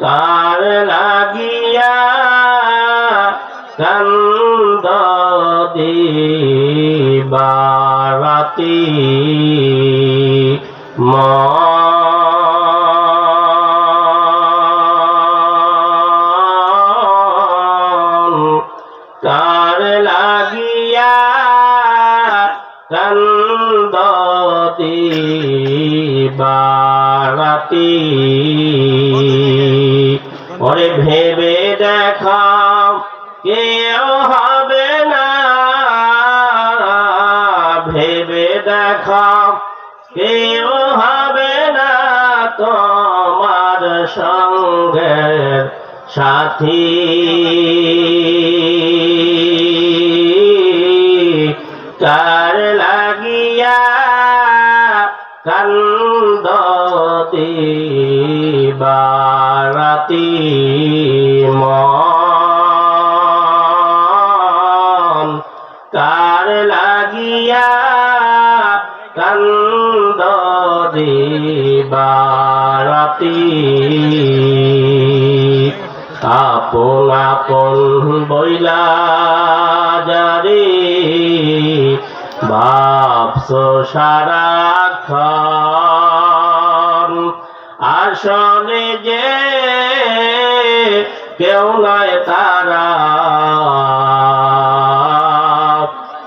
তার লাগিয়া কান্দ দিবারাতি মন কান্দ দিবারাতি ওরে ভেবে দেখাও, কেউ হবে না। ভেবে দেখাও, কেউ হবে না। তোমার সঙ্গে সাথী। কার লাগিয়া কান্দ দিবারাতি মন। কার লাগিয়া কান্দ দিবারাতি আপন আপন বইলা জারি ভাবস সারাক্ষণ আসলে যে কেউ নয় তারা।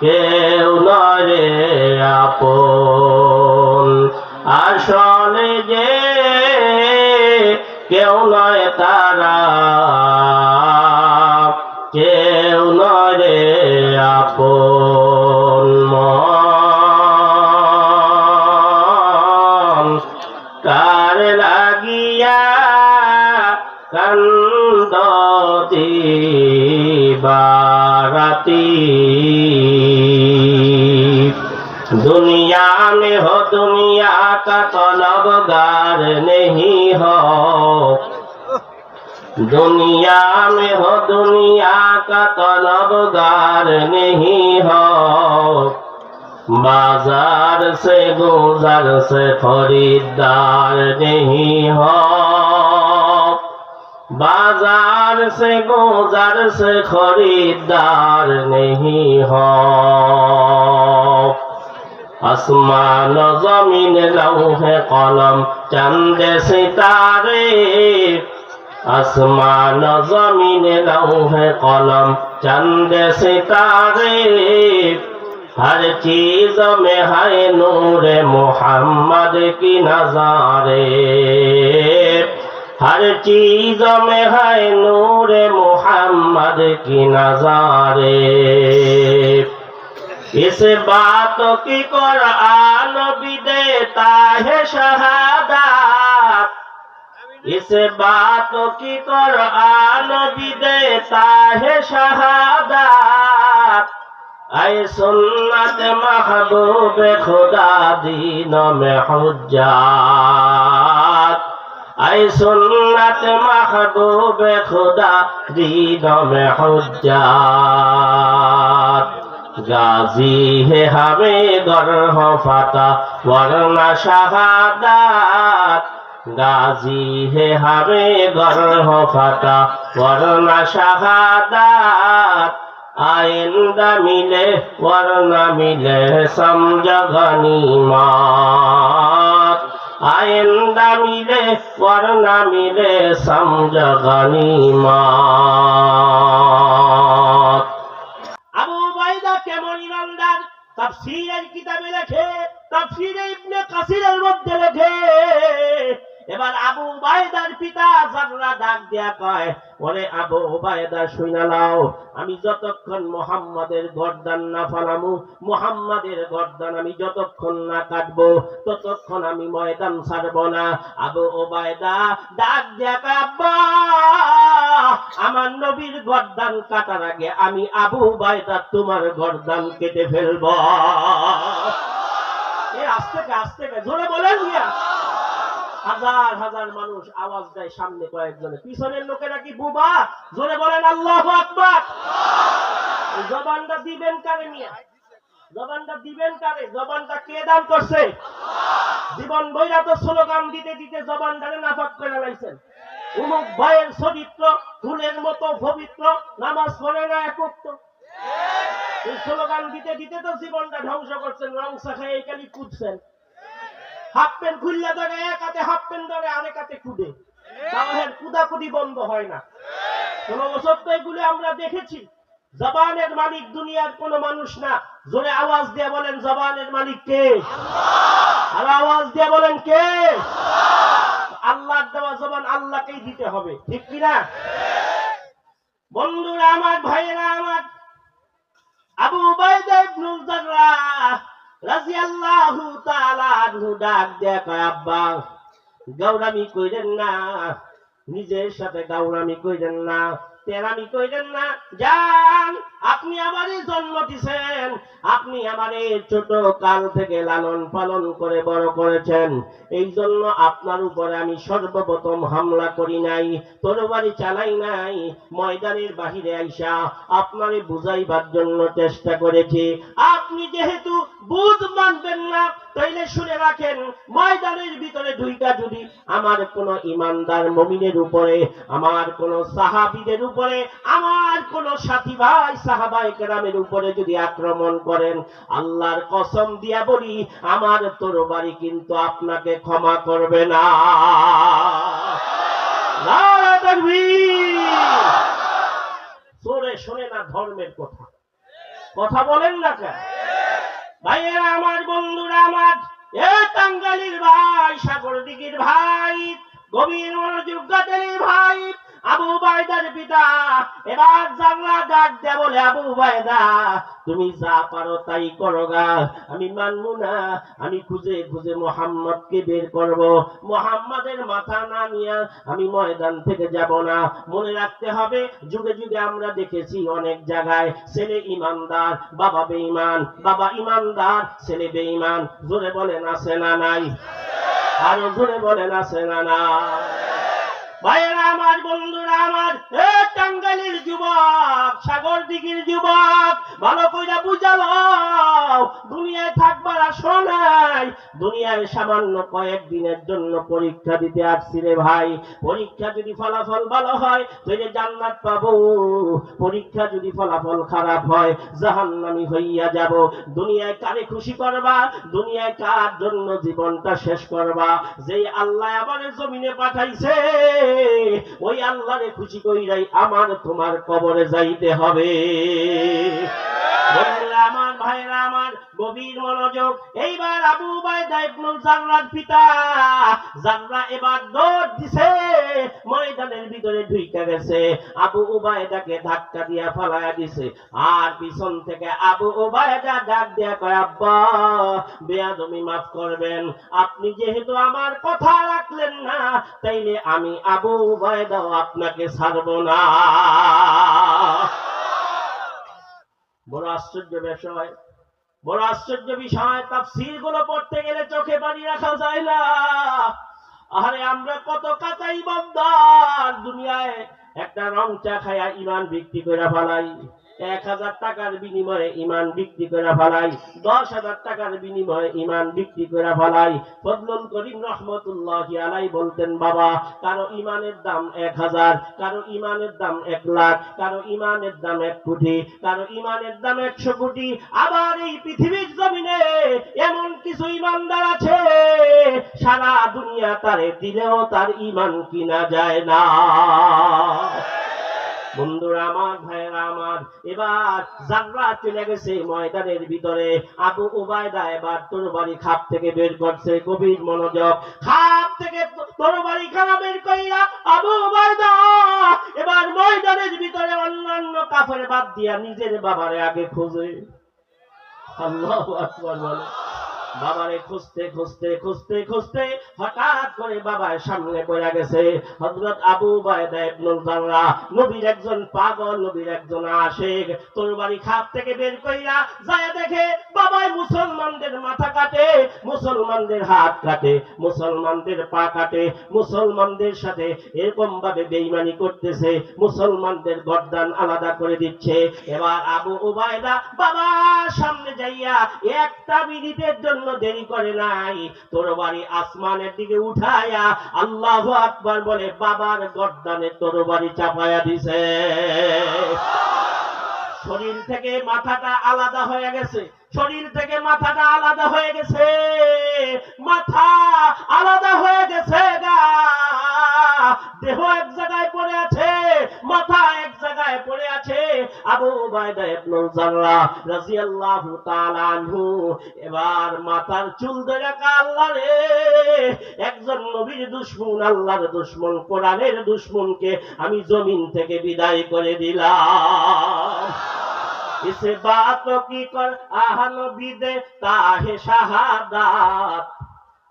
কেউ নয় রে আপন। আসলে যে কেউ নয় তারা। কান্দ দিবারাতি दुनिया में हो दुनिया का तलबगार नहीं हो दुनिया में हो दुनिया का तलबगार नहीं हो बाजार से गुजर से खरीदार नहीं हो बाजार से गुजर से खरीदार नहीं हो आसमान जमीन लौहे कलम चंद सितारे आसमान जमीन लौहे कलम चंद सितारे हर चीज में है नूर मोहम्मद की नजारे हर चीज में है नूर मोहम्मद की नजारे इस बात की कुरान भी देता है शहादत इस बात की कुरान भी देता है शहादत ऐ सुन्नत महबूब खुदा दीन में हुज्जत আই সুন্নত মাহবুবে খোদা, হৃদমে হজ্জাত। গাজী হে হামে গর্হ ফাতা বর্ণা শাহাদাত। গাজী হে হামে গর্হ ফাতা বর্ণা শাহাদাত। আইন্দা মিলে বর্ণা মিলে সমজগনি মা आइंदा मिले वरना मिले समझ गनीमत আবু বাইদা কেমন ইমানদার তাফসীরের কিতাবে লেখে তাফসীরে ইবনে কাসিরের মধ্যে লেখে এবার আবু বাইদার পিতা জাররা ডাক দিয়া কয় ওরে আবু বাইদা শুইনা নাও। আমি যতক্ষণ মোহাম্মদের গর্দান না ফালামু মোহাম্মদের গর্দান আমি যতক্ষণ না কাটবো ততক্ষণ আমি ময়দান ছাড়ব না। আবু ওবায়দা ডাক দিয়া কয়, আব্বা আমার নবীর গর্দান কাটার আগে আমি আবু বাইদা তোমার গর্দান কেটে ফেলব। আস্তে আস্তে জোরে বলেন মিয়া। হাজার হাজার মানুষ আওয়াজ দেয় সামনে কয়েকজনে পিছনের লোকেরা কি বুবা? জোরে বলেন, আল্লাহ আকবার! জবানটা দিবেন কারে মিয়া? জবানটা দিবেন কারে? জবানটা কে দান করছে? জীবন বইরা তো স্লোগান দিতে দিতে জবানটারে নাফাক করে লাইছেন। উমুক ভাইয়ের চরিত্র ফুলের মতো পবিত্র, নামাজ পড়ে না একত্র। স্লোগান দিতে দিতে তো জীবনটা ধ্বংস করছেন রং শাখায় এই কালি কুদছেন। হাফ প্যান্ট খুললে ধরে, এক হাতে হাফ প্যান্ট ধরে, আরেক হাতে তাহলে কুদাকুদি বন্ধ হয় না। বছর তো এগুলি আমরা দেখেছি। জবানের মালিক দুনিয়ার কোন মানুষ না। জোরে আওয়াজ দিয়ে বলেন, জবানের মালিক কে? আর আওয়াজ দিয়ে বলেন, কে? আল্লাহ। দেওয়া জবান আল্লাহকেই দিতে হবে, ঠিক কিনা বন্ধুরা আমার, ভাইয়েরা আমার, আবু উবাইদা ইবনুল জাররাহ রাদিয়াল্লাহু তাআলা আনহু ডাক দেয়া আব্বা গৌরামি কইরেন না। নিজের সাথে গৌরামি কইরেন না, তেরামি কইরেন না। যান, আপনি আমারই জন্ম দিছেন। আপনি আমারে ছোট কাল থেকে লালন পালন করে বড় করেছেন। এই জন্য আপনার উপরে আমি সর্বপ্রথম হামলা করি নাই, তরবারি চালাই নাই। ময়দানের বাহিরে আইসা আপনারে বুঝাইবার জন্য চেষ্টা করেছি। আপনি যেহেতু বুঝ মানবেন না, তাইলে শুনে রাখেন, ময়দানের ভিতরে ঢুইকা যদি আমার কোন ইমানদার মমিনের উপরে, আমার কোন সাহাবিদের উপরে, আমার কোন সাথী ভাই সাহাবাই কেরামের উপরে যদি আক্রমণ করেন, আল্লাহর কসম দিয়া বলি, আমার তরবারি কিন্তু আপনাকে ক্ষমা করবে না। শোনে না ধর্মের কথা। কথা বলেন না কেন? ভাইয়েরা আমার বন্ধুরা আমার এ টাঙ্গালির ভাই সাগর দিঘির ভাই গভীর মনোযোগ্যতে তুমি যা পারো তাই করো আমি মানবো না, আমি খুঁজে খুঁজে মোহাম্মদকে বের করব। মোহাম্মদের মাথা না নিয়ে আমি ময়দান থেকে যাব না। মনে রাখতে হবে, যুগে যুগে আমরা দেখেছি অনেক জায়গায় ছেলে ইমানদার, বাবা বেঈমান, বাবা ইমানদার, ছেলে বেঈমান। জোরে বলেন, আছে না নাই? আরও জোরে বলেন, আছে না না ভাইয়েরা আমার বন্ধুরা আমার এ টাঙ্গালির যুবক। নাই দুনিয়ায় সামান্য কয়েকদিনের জন্য পরীক্ষা দিতে আসছি রে ভাই। পরীক্ষা যদি ফলাফল ভালো হয় তাহলে জান্নাত পাবো। পরীক্ষা যদি ফলাফল খারাপ হয়, জাহান্নামি হইয়া যাব। দুনিয়ায় কারে খুশি করবা? দুনিয়ায় কার জন্য জীবনটা শেষ করবা? যেই আল্লাহ আমার জমিনে পাঠাইছে, ওই আল্লাহরে খুশি কইরাই আমার তোমার কবরে যাইতে হবে। আমার ভাইরা গভীর মনোযোগ। এইবার আবু পিতা এবার দৌড় দিছে, ময়দানের ভিতরে গেছে। আবু উবায়দাকে ধাক্কা দিয়া দিছে। আর পিছন থেকে আবু উবায়দা ডাক দিয়া কয়, আব্বা মাফ করবেন। আপনি যেহেতু আমার কথা রাখলেন না, তাইলে আমি আবু উবায়দাও আপনাকে ছাড়বো না। বড় আশ্চর্য বিষয় বড় আশ্চর্য বিষয় তাফসিরগুলো পড়তে গেলে চোখে পানি রাখা যায় না। আরে আমরা কত কাতাই বন্ধ দুনিয়ায় একটা রং চা খায়া ইমান বিক্রি করে ফেলাই। এক হাজার টাকার বিনিময়ে ইমান বিক্রি করে ফেলাই, দশ হাজার টাকার বিনিময়ে ইমান বিক্রি করে ফেলাই। ফজলুল করিম রহমতুল্লাহ আলাই বলতেন, বাবা, কারও ইমানের দাম এক হাজার, কারও ইমানের দাম এক লাখ, কারও ইমানের দাম এক কোটি, কারও ইমানের দাম একশো কোটি। আবার এই পৃথিবীর জমিনে এমন কিছু ইমানদার আছে, সারা দুনিয়া তারে দিলেও তার ইমান কিনা যায় না। বন্ধুরা, আমার ভাইয়েরা আমার, এবার জাগরা চলে গেছে ময়দানের ভিতরে। আবু উবায়দা এবার তরবারি খাপ থেকে বের করছে, গভীর মনোযোগ। খাপ থেকে তরবারি খানা বের কইরা আবু উবায়দা এবার ময়দানের ভিতরে অন্যান্য কাফের বাদ দিয়া নিজের বাবারে আগে খোঁজে। আল্লাহু আকবার বলে। বাবারে খুঁজতে খুঁজতে খুঁজতে খুঁজতে হঠাৎ করে বাবার সামনে পড়ে গেছে। আবু নবীর একজন পাগল, নবীর একজন খাপ থেকে বের কইরা যায় দেখে মুসলমানদের মাথা কাটে, মুসলমানদের হাত কাটে, মুসলমানদের পা কাটে, মুসলমানদের সাথে এরকম ভাবে বেইমানি করতেছে, মুসলমানদের গর্দান আলাদা করে দিচ্ছে। এবার আবু উবায়দা বাবার সামনে যাইয়া একটা মিনিটের জন্য দেরি করে নাই। তোর বাড়ি আসমানের দিকে উঠায়া আল্লাহ আকবার বলে, বাবার গর্দানে তোর বাড়ি চাপায়া দিছে। শরীর থেকে মাথাটা আলাদা হয়ে গেছে। শরীর থেকে মাথাটা আলাদা হয়ে গেছে। মাথা আলাদা হয়ে গেছে গা। দেহ এক জায়গায় পড়ে আছে। মাথা এক জায়গায় পড়ে আছে আবু উবাইদা ইবনুল জাররা রাদিয়াল্লাহু তাআলা আনহু এবার মাথার চুল ধরে আল্লাহ রে একজন নবীর দুশমন আল্লাহর দুশমন কোরআনের দুশমনকে আমি জমিন থেকে বিদায় করে দিলাম इस बात की कर आहन भी दे ताहे शहादात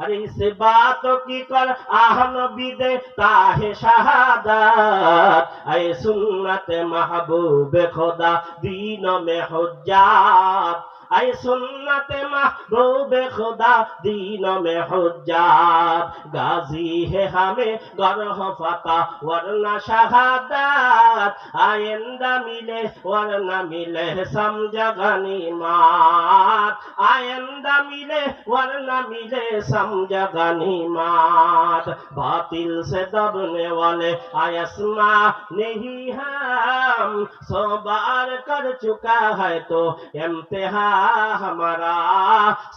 রিসে বাত কি কর? আহল বিদে তাহে শাহাদাত। আই সুন্নতে মাহবুবে খোদা, দিন মে হজ্জাত। আই সুন্নতে মাহবুবে খোদা, দিন মে হুজ্জাত। গাজী হে হামে গরহ ফাতা, ওয়ারনা শাহাদাত। আয়েন্দা মিলে, ওয়ারনা মিলে সমঝা গনিমাত আয়েন্দা মিলে, ওয়ারনা মিলে সমঝা গনিমাত বাতিল সে দবনে ওয়ালে, আয়াসমা নেহি হাম। সোবার কর চুকা হ্যায় তো ইমতিহান हमारा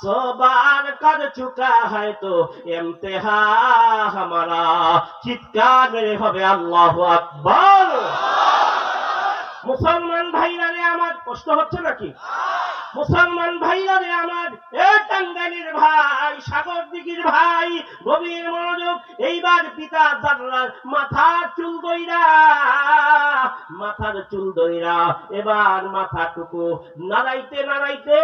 सौ बार कर चुका है तो इम्तिहा हमारा চিৎকার মেরে হবে আল্লাহ আকবর মুসলমান ভাইরা রে আমার কষ্ট হচ্ছে নাকি? মুসলমান ভাইরা রে আমার, এ টাঙ্গাইলের ভাই, সাগর দিঘির ভাই, গভীর মনোযোগ, এইবার পিতা জানলার মাথার চুল দইরা, মাথার চুল দইরা, এবার মাথাটুকু নাড়াইতে নাড়াইতে,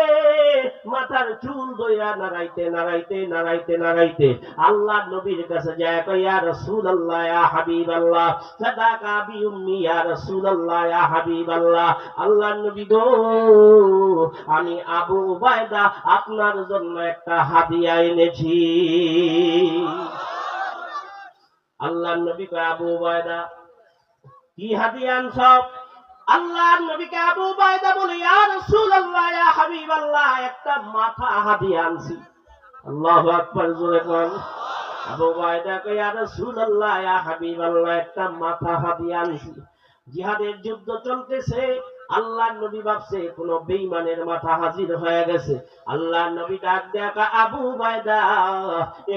মাথার চুল দইরা নাড়াইতে নাড়াইতে নাড়াইতে নাড়াইতে, আল্লাহ নবীর কাছে যায় কই ইয়া রাসূলুল্লাহ, ইয়া হাবিবাল্লাহ, সাদাকা বি উম্মি, ইয়া রাসূলুল্লাহ, ইয়া হাবিবাল্লাহ। আল্লাহ নবী আমি আবু উবায়দা আপনার জন্য একটা হাদিয়া এনেছি। আল্লাহ নবী কয়, আবু উবায়দা, কি হাদিয়া আনছ? আল্লাহ নবীকে আবু উবায়দা বলে, ইয়া রাসূলুল্লাহ, ইয়া হাবিবাল্লাহ, একটা মাথা হাদিয়া আনছি। আল্লাহু আকবার, জোরে কোন। আবু উবায়দা কয়, ইয়া রাসূলুল্লাহ, ইয়া হাবিবাল্লাহ, একটা মাথা হাদিয়া আনছি। জিহাদের যুদ্ধ চলতেছে। আল্লাহ নবী ভাবছে, কোন বেইমানের মাথা হাজির হয়ে গেছে। আল্লাহ নবী ডাক দেখা আবু বাইদা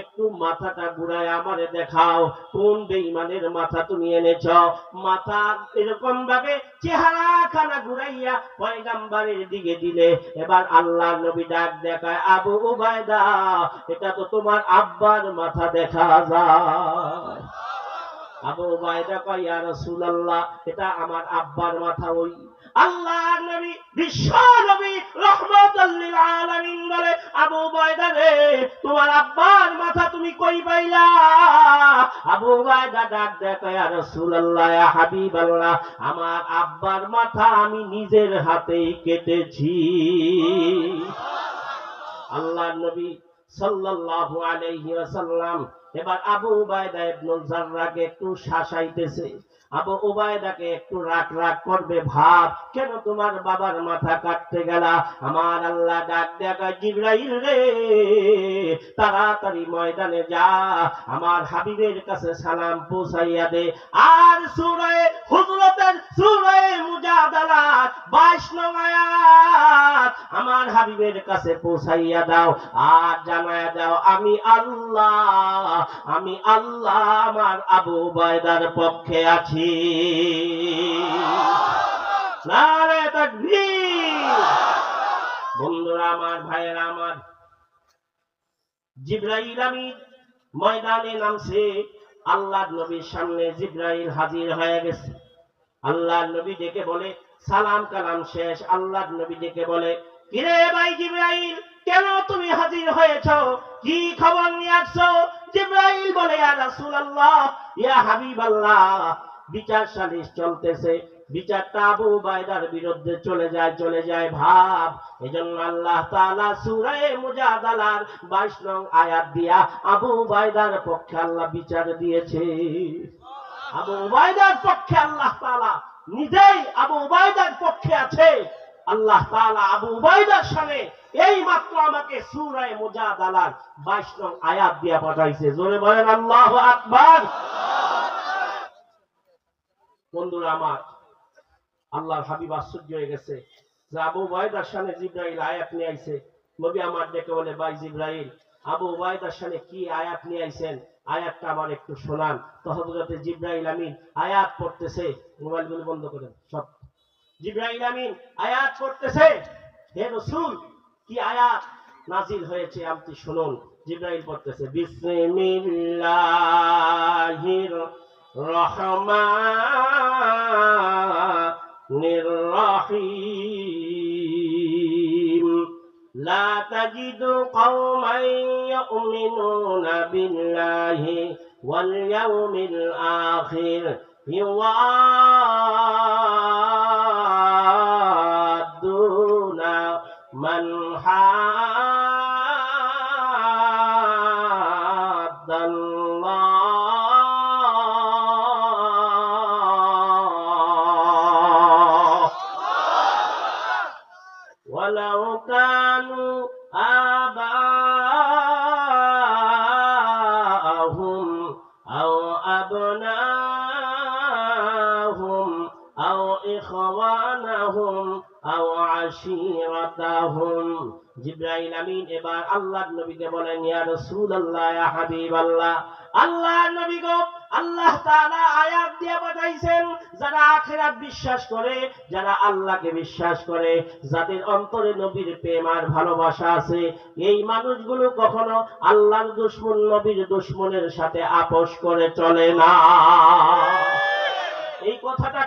একটু মাথাটা ঘুরায় আমারে দেখাও, কোন বেইমানের মাথা তুমি এনেছ? মাথা এরকম ভাবে চেহারা খানা ঘুরাইয়া পয়গাম্বারের দিকে দিলে। এবার আল্লাহ নবী ডাক দেখায় আবু উবায়দা, এটা তো তোমার আব্বার মাথা দেখা যায়। আবু উবায়দা কয়, ইয়া রাসূলুল্লাহ, এটা আমার আব্বার মাথা, ওই নবী, বিশ্ব নবী রহমাতুল লিল আলামিন বলে, আবু উবায়দা রে, তোমার আব্বার মাথা তুমি কই পাইলা? আবু উবায়দা ডাক রাসূলুল্লাহ, ইয়া হাবিবাল্লাহ, আমার আব্বার মাথা আমি নিজের হাতেই কেটেছি। আল্লাহ নবী সাল্লাল্লাহু আলাইহি ওয়াসাল্লাম এবার আবু উবায়দা ইবনুল জাররাকে একটু শাসাইতেছে। আবু ওবায়দাকে একটু রাগ রাগ করবে, ভাব, কেন তোমার বাবার মাথা কাটতে গেলা? আমার আল্লাহ ডাক দেখা জিব্রাইল রে, তাড়াতাড়ি ময়দানে যা, আমার হাবিবের কাছে সালাম পৌঁছাইয়া দে। আর সূরায়ে হুজরাতের সূরায়ে মুজাদালা 22 নং আয়াত। আমার হাবিবের কাছে পৌঁছাইয়া দাও, আর দাও, আমি আল্লাহ আমি আল্লাহ, আমার আবু উবায়দার পক্ষে আছি। বন্ধুরা আমার, ভাইয়েরা আমার, জিব্রাইল আমি ময়দানে নামছে আল্লাহ নবীর সামনে জিব্রাইল হাজির হয়ে গেছে। আল্লাহ নবী ডেকে বলে, সালাম কালাম শেষ। আল্লাহ নবী ডেকে বলে, কিরে ভাই জিব্রাইল, কেন তুমি হাজির হয়েছ? কি খবর নিয়ে আসছো? জিব্রাইল বলে, ইয়া রাসূলুল্লাহ, ইয়া হাবিবাল্লাহ। বিচার সালিশ চলতেছে। বিচারটা আবু বাইদার বিরুদ্ধে চলে যায় চলে যায় ভাব। এজন্য আল্লাহ তাআলা সূরা মুজাদালার 22 নং আয়াত দিয়া আবু বাইদার পক্ষে আল্লাহ বিচার দিয়েছে। আবু উবাইদার পক্ষে আল্লাহ নিজেই আবু পক্ষে আছে। আল্লাহ আবু সামনে এই মাত্র আমাকে সূরায়ে মুজাদালার 22 নং আয়াত পাঠাইছে। জোরে বলেন আকবার। বন্ধুরা আমার, আল্লাহর হাবিব আশ্চর্য হয়ে গেছে যে আবু সামনে জিব্রাইল আয়াত নিয়ে আইছে। নবী আমার ডেকে বলে, ভাই জিব্রাইল, আবু উবাইদার সামনে কি আয়াত নিয়ে আইছেন? আয়াতটা আমার একটু শোনান। তো হযরতে জিব্রাইল আমিন আয়াত পড়তেছে। মোবাইলগুলো বন্ধ করেন, সব। জিব্রাইল আমিন আয়াত পড়তেছে। হে রাসূল, কি আয়াত নাজিল হয়েছে আপনি শুনুন। জিব্রাইল পড়তেছে, বিসমিল্লাহির রহমানির রহিম। لا تجد قوما يؤمنون بالله واليوم الآخر ইখওয়ানাহুম আও আশিরাতাহুম জিব্রাইল আমিন, এবার আল্লাহর নবীকে বলেন, ইয়া রাসূলুল্লাহ, ইয়া হাবিবাল্লাহ। আল্লাহর নবী গো, আল্লাহ তাআলা আয়াত দিয়ে পাঠাইছেন, যারা আখিরাত বিশ্বাস করে, যারা আল্লাহকে বিশ্বাস করে, যাদের অন্তরে নবীর প্রেম আর ভালোবাসা আছে। এই মানুষগুলো কখনো আল্লাহর দুশমন, নবীর দুশমনের সাথে আপোষ করে চলে না। এই কথাটা